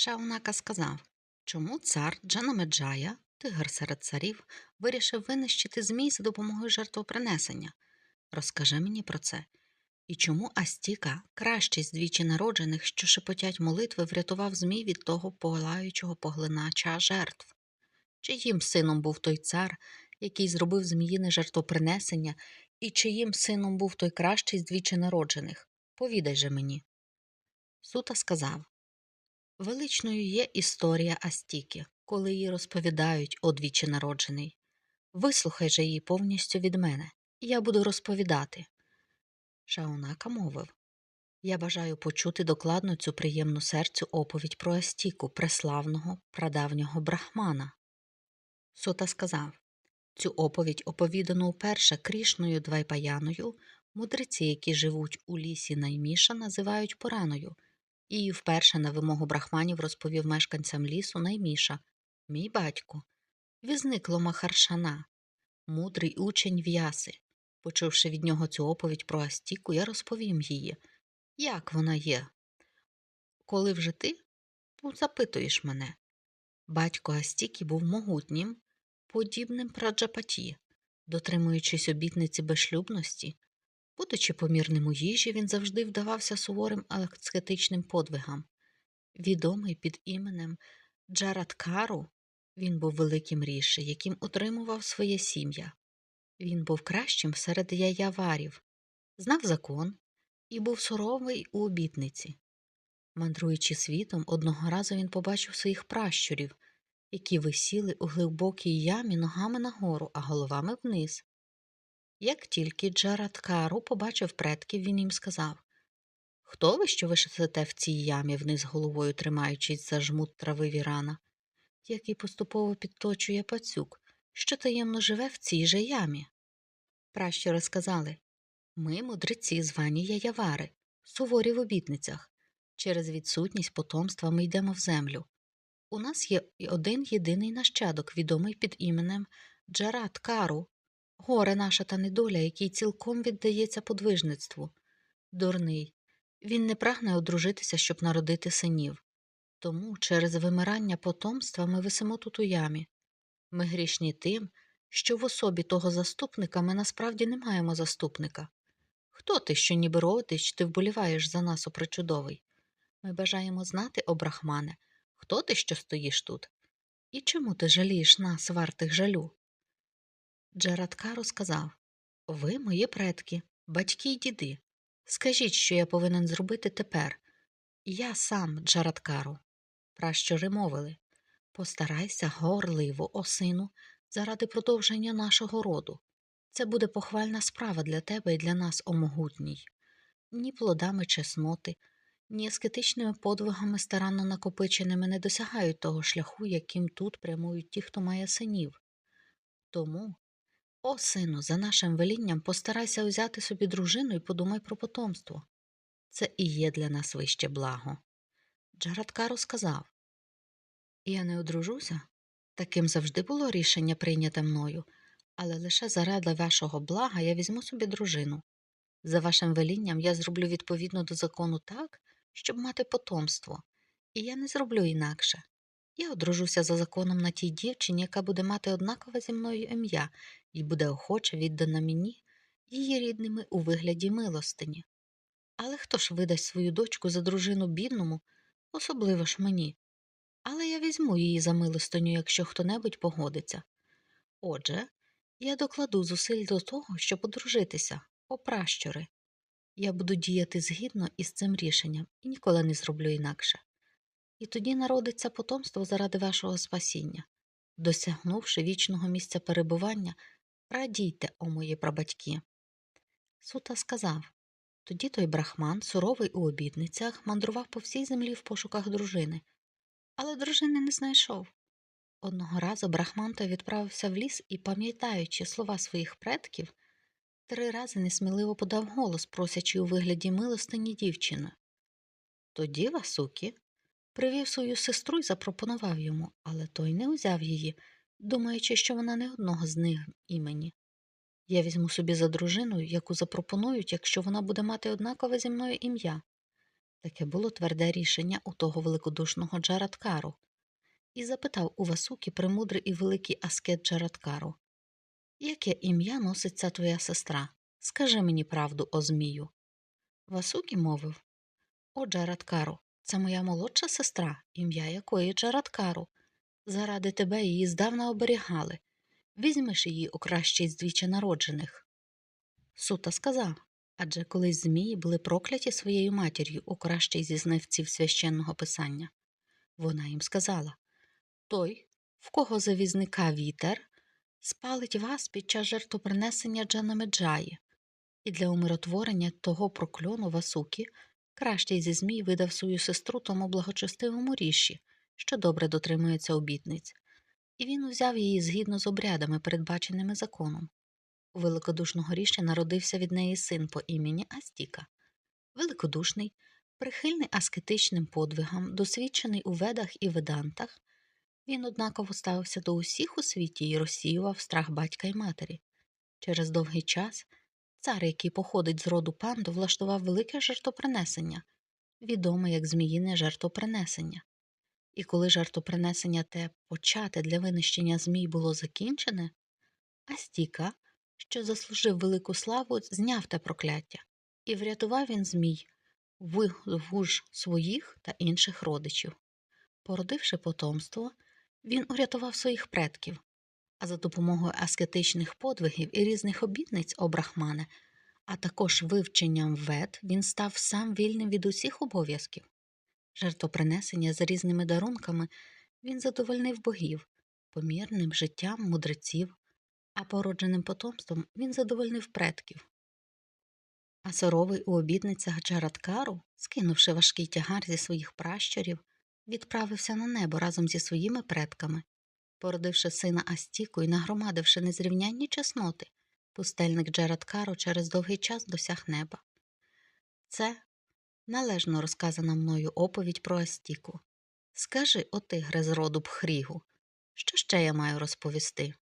Шаунака сказав, чому цар Джанамеджая, тигр серед царів, вирішив винищити змій за допомогою жертвопринесення. Розкажи мені про це. І чому Астіка, кращий з двічі народжених, що шепотять молитви, врятував змій від того палаючого поглинача жертв? Чиїм сином був той цар, який зробив зміїне жертвопринесення, і чиїм сином був той кращий з двічі народжених? Повідай же мені. Сута сказав Величною є історія Астіки, коли її розповідають одвічі народжений. Вислухай же її повністю від мене, і я буду розповідати. Шаунака мовив Я бажаю почути докладно цю приємну серцю оповідь про Астіку, преславного, прадавнього брахмана. Сута сказав Цю оповідь оповідано уперше Крішною Двайпаяною, мудреці, які живуть у лісі Найміша, називають пораною. І вперше на вимогу брахманів розповів мешканцям лісу Найміша Мій батько, візник Ломахаршана, мудрий учень в'яси. Почувши від нього цю оповідь про Астіку, я розповім її, як вона є. Коли вже ти запитуєш мене. Батько Астіки був могутнім, подібним праджапаті, дотримуючись обітниці безшлюбності, Будучи помірним у їжі, він завжди вдавався суворим аскетичним подвигам. Відомий під іменем Джарадкару, він був великим ріші, яким отримував своє сім'я. Він був кращим серед яяварів, знав закон і був суровий у обітниці. Мандруючи світом, одного разу він побачив своїх пращурів, які висіли у глибокій ямі ногами нагору, а головами вниз. Як тільки Джарадкару побачив предків, він їм сказав Хто ви, що ви сидите в цій ямі, вниз головою тримаючись за жмут трави вірана, який поступово підточує пацюк, що таємно живе в цій же ямі? Пращури сказали Ми, мудреці, звані яявари, суворі в обітницях. Через відсутність потомства ми йдемо в землю. У нас є один єдиний нащадок, відомий під іменем Джарат Кару, Горе наша та недоля, який цілком віддається подвижництву. Дурний. Він не прагне одружитися, щоб народити синів. Тому через вимирання потомства ми висимо тут у ямі. Ми грішні тим, що в особі того заступника ми насправді не маємо заступника. Хто ти, що ніби родич, ти вболіваєш за нас, о причудовий? Ми бажаємо знати, о брахмане, хто ти, що стоїш тут? І чому ти жалієш нас, вартих жалю? Джарадкару сказав Ви мої предки, батьки й діди. Скажіть, що я повинен зробити тепер. Я сам, Джарадкару. Пращури мовили Постарайся горливо, о сину, заради продовження нашого роду. Це буде похвальна справа для тебе і для нас, о могутній. Ні плодами чесноти, ні аскетичними подвигами старанно накопиченими не досягають того шляху, яким тут прямують ті, хто має синів. Тому о, сину, за нашим велінням постарайся взяти собі дружину і подумай про потомство. Це і є для нас вище благо. Джарадкару сказав Я не одружуся. Таким завжди було рішення прийняте мною, але лише заради вашого блага я візьму собі дружину. За вашим велінням я зроблю відповідно до закону так, щоб мати потомство, і я не зроблю інакше. Я одружуся за законом на тій дівчині, яка буде мати однакове зі мною ім'я і буде охоче віддана мені, її рідними у вигляді милостині. Але хто ж видасть свою дочку за дружину бідному, особливо ж мені? Але я візьму її за милостиню, якщо хто небудь погодиться. Отже, я докладу зусиль до того, щоб одружитися, опращури. Я буду діяти згідно із цим рішенням і ніколи не зроблю інакше. І тоді народиться потомство заради вашого спасіння. Досягнувши вічного місця перебування, радійте, о мої прабатьки. Сута сказав тоді той брахман, суровий у обідницях, мандрував по всій землі в пошуках дружини, але дружини не знайшов. Одного разу брахман той відправився в ліс і, пам'ятаючи слова своїх предків, три рази несміливо подав голос, просячи у вигляді милостині дівчини. Тоді Васукі привів свою сестру і запропонував йому, але той не узяв її, думаючи, що вона не одного з них імені. Я візьму собі за дружину, яку запропонують, якщо вона буде мати однакове зі мною ім'я. Таке було тверде рішення у того великодушного Джараткару. І запитав у Васуки премудрий і великий аскет Джараткару. Яке ім'я носить ця твоя сестра? Скажи мені правду, о змію. Васукі мовив О, Джараткару, це моя молодша сестра, ім'я якої Джараткару. Заради тебе її здавна оберігали. Візьмеш її у кращий з двічі народжених. Сута сказав адже колись змії були прокляті своєю матір'ю у кращий зі знавців священного писання. Вона їм сказала Той, в кого завізника вітер, спалить вас під час жертвопринесення Джанамеджаї, і для умиротворення того прокльону Васуки кращий зі змій видав свою сестру тому благочестивому ріші, що добре дотримується обітниць, і він узяв її згідно з обрядами, передбаченими законом. У великодушного ріші народився від неї син по імені Астіка. Великодушний, прихильний аскетичним подвигам, досвідчений у ведах і ведантах, він однаково ставився до усіх у світі і розсіював страх батька й матері. Через довгий час цар, який походить з роду панду, влаштував велике жертвопринесення, відоме як зміїне жертвопринесення. І коли жертвопринесення те почате для винищення змій було закінчене, Астіка, що заслужив велику славу, зняв те прокляття, і врятував він змій, вуж своїх та інших родичів. Породивши потомство, він урятував своїх предків, а за допомогою аскетичних подвигів і різних обітниць о а також вивченням вед, він став сам вільним від усіх обов'язків. Жертвопринесення з різними дарунками він задовольнив богів, помірним життям мудреців, а породженим потомством він задовольнив предків. А соровий у обітницях Джараткару, скинувши важкий тягар зі своїх пращурів, відправився на небо разом зі своїми предками, породивши сина Астіку і нагромадивши незрівнянні чесноти, пустельник Джараткару через довгий час досяг неба. Це належно розказана мною оповідь про Астіку. Скажи, отигре тигре з роду Пхрігу, що ще я маю розповісти?